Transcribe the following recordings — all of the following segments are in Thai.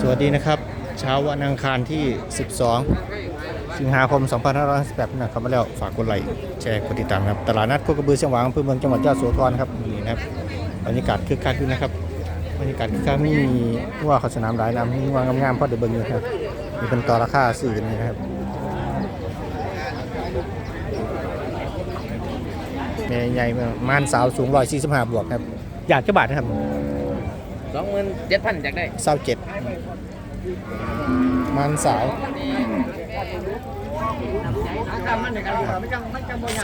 สวัสดีนะครับ เช้าวันอังคารที่ 12 สิงหาคม 2558นะครับมาแล้วฝากกดไลค์แชร์กดติดตามครับตลาดนัดโคกระบือเชียงหวางอำเภอเมืองจังหวัดยะโสธรครับนนี้นะครับบรรยากาศคึกคักขึ้นนะครับบรรยากาศคึกคักมีว่าเขาสนามหลายน้ำมีว่างามๆเพราะเดี๋ยวเบิ่งอยู่ครับมีเป็นต่อราคาซื้อกันนี่นะครับแม่ใหญ่มากม่านสาวสูง145บวกครับอยากจะบาทนะครับ สองหมื่นเจ็ดพันอยากได้เศร้าเจ็ดมันสาว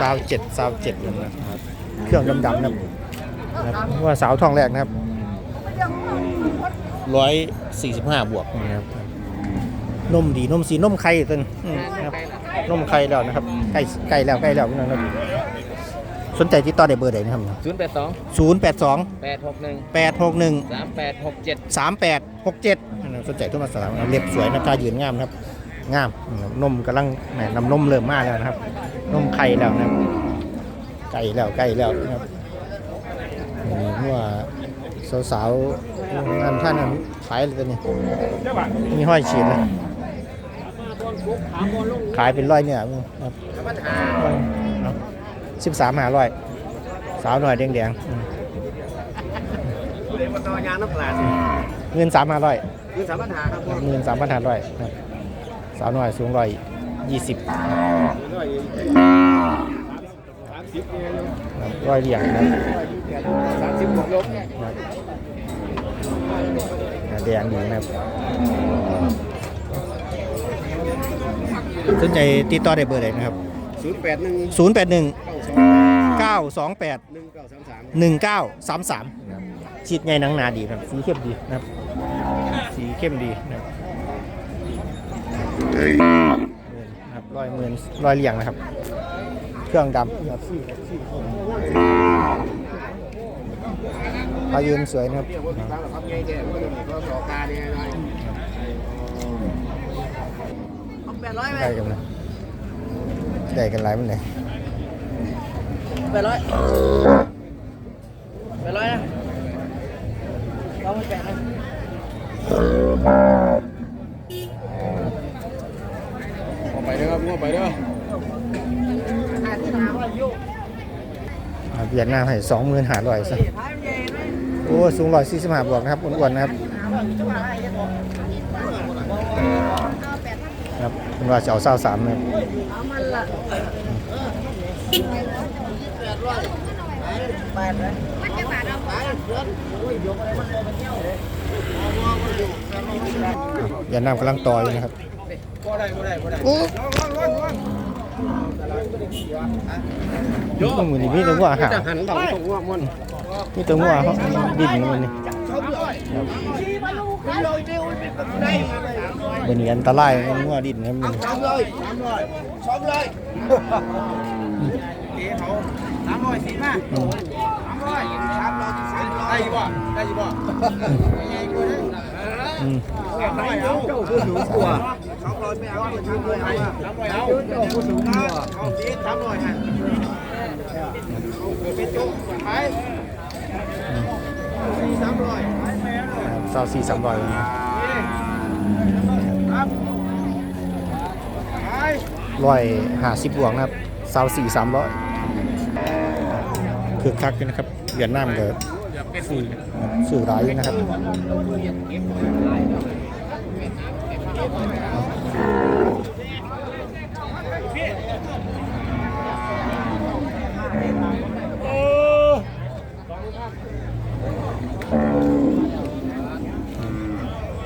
สาวเจ็ดสาวเจ็ดนะครับเครื่องดำๆนะครับนะครับว่าสาวทองแรกนะครับร้อยสี่สิบห้าบวกนะครับนมดีนมสีนมไข่ต้นอืมนะครับนมไข่แล้วนะครับใกล้ใกล้แล้วใกล้แล้วพี่น้องครับ สนใจติดต่อได้เบอร์ใดนะครับศูนย์แปดสองศูนย์แปดสองแปดหกหนึ่งแปดหกหนึ่งสามแปดหกเจ็ด สามแปดหกเจ็ดสนใจโทุกมาสามเรียบสวยนะตายืนงามนะครับ งามนมกำลังแหมน้ำนมเริ่มมาแล้วนะครับนมไข่แล้วนะครับไก่แล้วไก่แล้วนะครับนี่เมื่อสาวๆงานท่านนั้นขายเลยตัวนี้มีห้อยฉีดนะขายเป็นร้อยเนี่ยครับ สิบสามหาร้อยสาวหน่อยแดงๆอืมเรียนมาต่อยางน้ำปลาเงินสามห้าร้อยคือสามปัญหาครับหมื่นสามพันห้าร้อยครับสาวน้อยสูงร้อยยี่สิบสามสิบเนี่ยร้อยเหลี่ยงนะสามสิบหกลบครับแดงดีนะครับสนใจติดต่อได้เบอร์ไหนนะครับศูนย์แปดหนึ่ง0 8 1เก้าสอง 9 2 8 หนึ่งเก้าสามสาม1 9 3 3ฉีดไงหนังหนาดีครับ สีเข้มดีนะครับ สีเข้มดีนะครับนะครับร้อยหมื่นร้อยเหลี่ยงนะครับ เครื่องดำนะครับปลายืนสวยนะครับเรียกว่าพี่ฟังครับไงแกก็จะมีก็สอการเนี่ยหน่อยแปดร้อยไหมได้กันนะได้กันหลายมันเลย แปดร้อยแปดร้อยนะเราไม่แปดนะเอาไปเด้อครับงอไปเด้ออ่าเวียดนามให้สองหมื่นหาร้อยซะโอ้สูงร้อยสี่สิบห้าบวกนะครับอ้วนๆนะครับครับเป็นว่าจะเอาเศร้าสาม นะครับเวียดนามกำลังต่ออยู่นะครับบ่ได้บ่ได้บ่ได้โอ้ยมือนี่มีแต่หัวหางจะหันเราตรงว่ามันมีแต่หัวเขาดินมันนี่บนนี้อันตรายมันหัวดินนะมันสามร้อยสามร้อยสองร้อย เอ๋เขาสามร้อยสี่ห้าอืมสามร้อยสามร้อยสามร้อยได้ยี่บ่ได้ยี่บ่อืมสามร้อยเอาเจ้าผู้สูงกว่าสองร้อยไม่เอาสามร้อยให้สามร้อยเอาเจ้าผู้สูงกว่าเอาสิสามร้อยให้เป็นจุกไปสี่สามร้อยเศร้าสี่สามร้อยครับไปร้อยห้าสิบบวกนะครับเศร้าสี่สามร้อย คือคักอยู่นะครับเวียดนามกิดสื่อสื่อร้ายอยู่นะครับ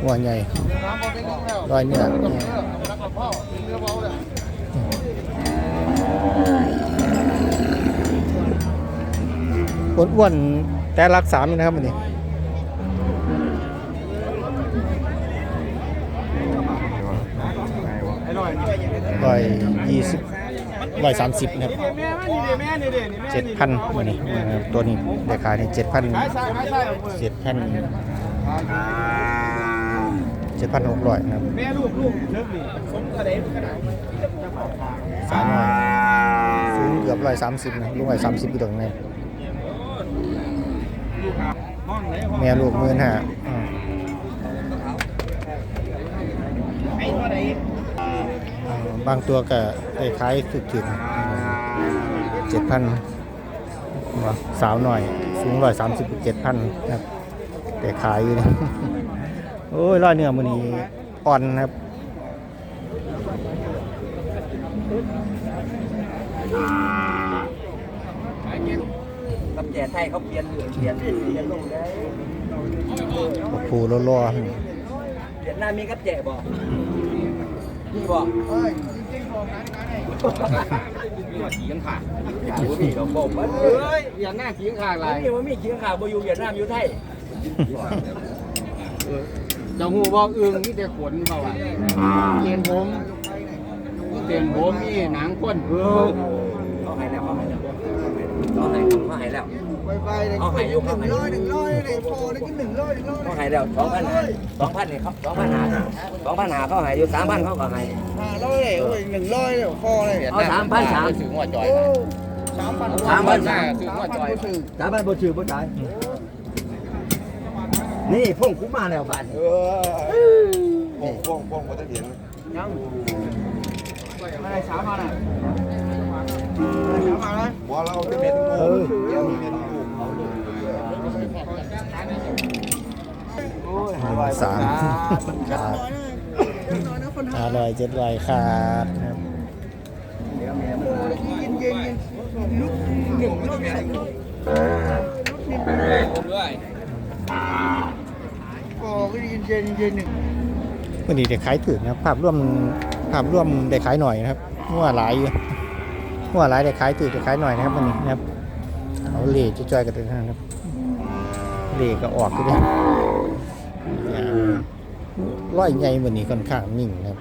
หัวใหญ่รอยเนี่ย อ้วนๆแต่รักสามนะครับวันนี้ร้อยยี่สิบร้อยสามสิบนะครับเจ็ดพันวันนี้ตัวนี้ราคานี่เจ็ดพันเจ็ดพันเจ็ดพันหกร้อยนะครับแม่ลูกลูกเลิกนี่สมกระเด็นขนาดสามร้อยสูงเกือบร้อยสามสิบนะลูกร้อยสามสิบอยู่ตรงนี้ แม่ลูกหมื่นห้าบางตัวก็คล้ายสุดถึงเจ็ดพันสาวหน่อย สูงร้อยสามสิบเจ็ดพันครับแต่ขายอยู่นะโอ้ยร้อยเนื้อมันนี้อ่อนครับอ่า แก่ไทยเขาเปลี่ยนเปลี่ยนเปลี่ยนลงได้ผูรัวเวียดนามมีกับแก่บ่มีบ่ขี่กันขาดบ่มีดอกบ่มันเฮ้ยอย่าหน้าขี่กันขาดอะไรนี่มันมีเคียงข่าวบ่อยู่เวียดนามอยู่ไทยเจ้าหูบอกอึงนี่แต่ขนเขาอะเตียนผมเตียนผมนี่หนังก้นเพิ่มเขาให้แล้วเขาให้แล้วเขาให้เขาให้แล้ว ไปไปเลยเขาให้อยู่หเขานึ่งให้ร้อยหนึ่งร้อยเลยพอเลยก็หนึ่งร้อยหนึ่งร้อยเขาให้แล้วสองพันหาสองพันนี่เขาสองพันหาสองพันหาเขาให้อยู่สามพันเขาก็ให้ห้าร้อยเลยโอ้ยหนึ่งร้อยเลยพอเลยเอาสามพันสาม ถึงหัวจอย โอ้สามพันสามพัน สามถึงหัวจอยถือสามพันบ่ชื่อบ่จ่ายนี่พงคุ้มมาแล้วบาทเออพ่วงพ่วงพ่วงก็จะเห็นยังอะไรสามพันอะอะไรสามพันนะว่าเราเป็นเม็ดๆเออเดี๋ยวมีเม็ด สามขาดน้อยนะคนอร่อยเจ็ดร้อยขาดนะครับเย็นเย็นเย็นลุกหนึ่งลุกใส่ลุกด้วยพอก็เย็นเย็นเย็นหนึ่งวันนี้เด็กขายถือนะครับภาพร่วมภาพร่วมเด็กขายหน่อยนะครับงัวหลายอยู่งัวหลายเด็กขายถือเด็กขายหน่อยนะครับวันนี้นะครับเอาเหล่จะจอยกันเลยนะครับเหล่ก็ออกก็ได้ ร้อยใหญ่วันนี้ค่อนข้างนิ่งครับ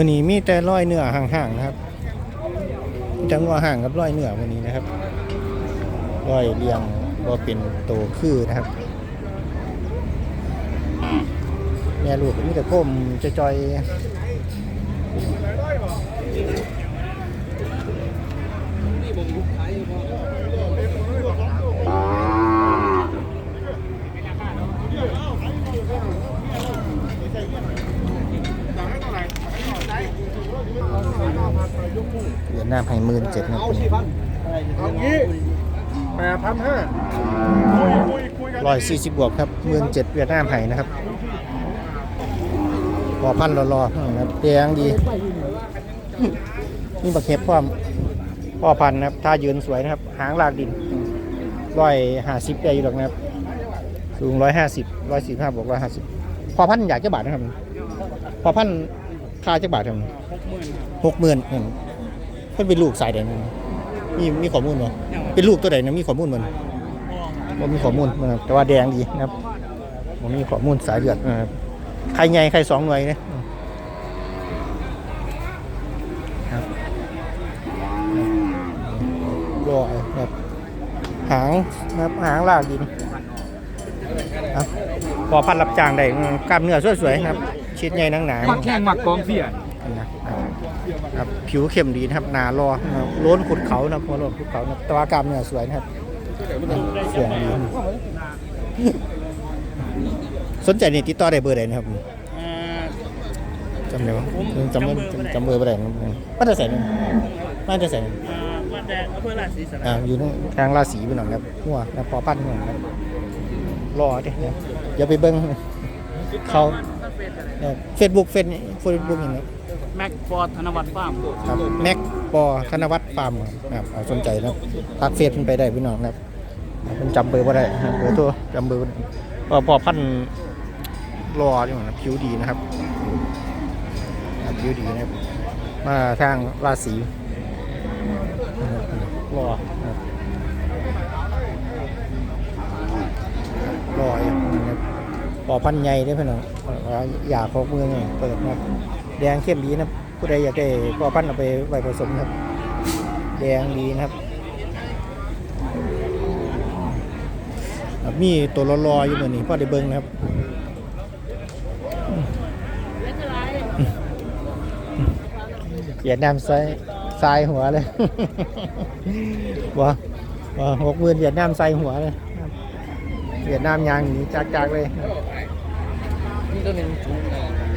มื่อนี้มีแต่ร้อยเนื้อห่างๆนะครับจังหวะห่างกับร้อยเนื้อวันนี้นะครับร้อยเรียงบ่เป็นโตคือนะครับแม่ลูกมีแต่ก้มจะจอย เหรียญหน้าไผ่หมื่นเจ็ดนะครับเอางี้แปดพันห้าร้อยสี่สิบบวกครับหมื่นเจ็ดเวียดนามไผ่นะครับพอพันรอๆนะครับแดงดี นี่บักเห็บพร้อมพ่อพันธุ์นะครับท่ายืนสวยนะครับ หางลากดินร้อยห้าสิบได้อยู่หรอกนะครับ สูงร้อยห้าสิบร้อยสี่ห้าบวกร้อยห้าสิบพอพันธุ์อยากจะบาทนะครับ พอพันธุ์ค่าจะบาทครับหกหมื่นเพิ่นเป็นลูกสายใดนะมีมีข้อมูลบ่เป็นลูกตัวใดนะมีข้อมูลมันบ่มีข้อมูลนะครับแต่ว่าแดงดีนะครับบ่มีข้อมูลสายเลือดนะครับใครใหญ่ใครสองหน่วยนะครับ ลอยครับหางนะครับหางลากดินครับพอพันรับจ้างได้อืมกล้ามเนื้อสวยๆครับชิดใหญ่หนังหนามักแข่งมักกองเสียนะครับครับผิวเข้มดีนะครับหนารอนะครับโล้นขุดเขานะครับหัวโล้นขุดเขานะครับแต่ว่ากล้ามเนื้อสวยนะครับเสียงดีสนใจนี่ติดต่อได้เบอร์ใดนะครับจำได้ไหมจำเบอร์จำเบอร์ไปไหนนะครับมาจะใส่หนึ่งมาจะใส่หนึ่ง มาแต่อำเภอราศีสระอ่าอยู่ทางราศีไปหน่อยครับหัวนะพอปั้นหัวครับรอดิเนี่ยอย่าไปเบิ้งเขาเฟซบุ๊กเฟซเฟซบุ๊กอย่างนี้แม็กฟอร์ดธนวัฒน์ฟาร์มครับแม็กปอธนวัฒน์ฟาร์มครับอ่าสนใจนะทักเฟซมันไปได้พี่น้องนะครับผมจำเบอร์ว่าได้ครับเบอร์ตัวจำเบอร์บ่ได้พอพอพันรอดีกว่านะผิวดีนะครับครับผิวดีนะครับมาทางราศี รอนะครับรอยนะครับปอพันใหญ่ได้อพี่น้องอยากของเมืองนี่เปิดนะครับแดงเข้มดีนะครับผู้ใดอยากได้ปอพันเอาไปไว้ผสมครับ แดงดีนะครับครับมีตัวรอๆอยู่เหมือนนี้พ่อได้เบิ้งนะครับเวียดนามซ้า ทรายหัวเลยว้าหกหมื่นเวียดนามใส่หัวเลยเวียดนามยางหนีจากๆเลยนี่ตัวหนึ่งสูงเลย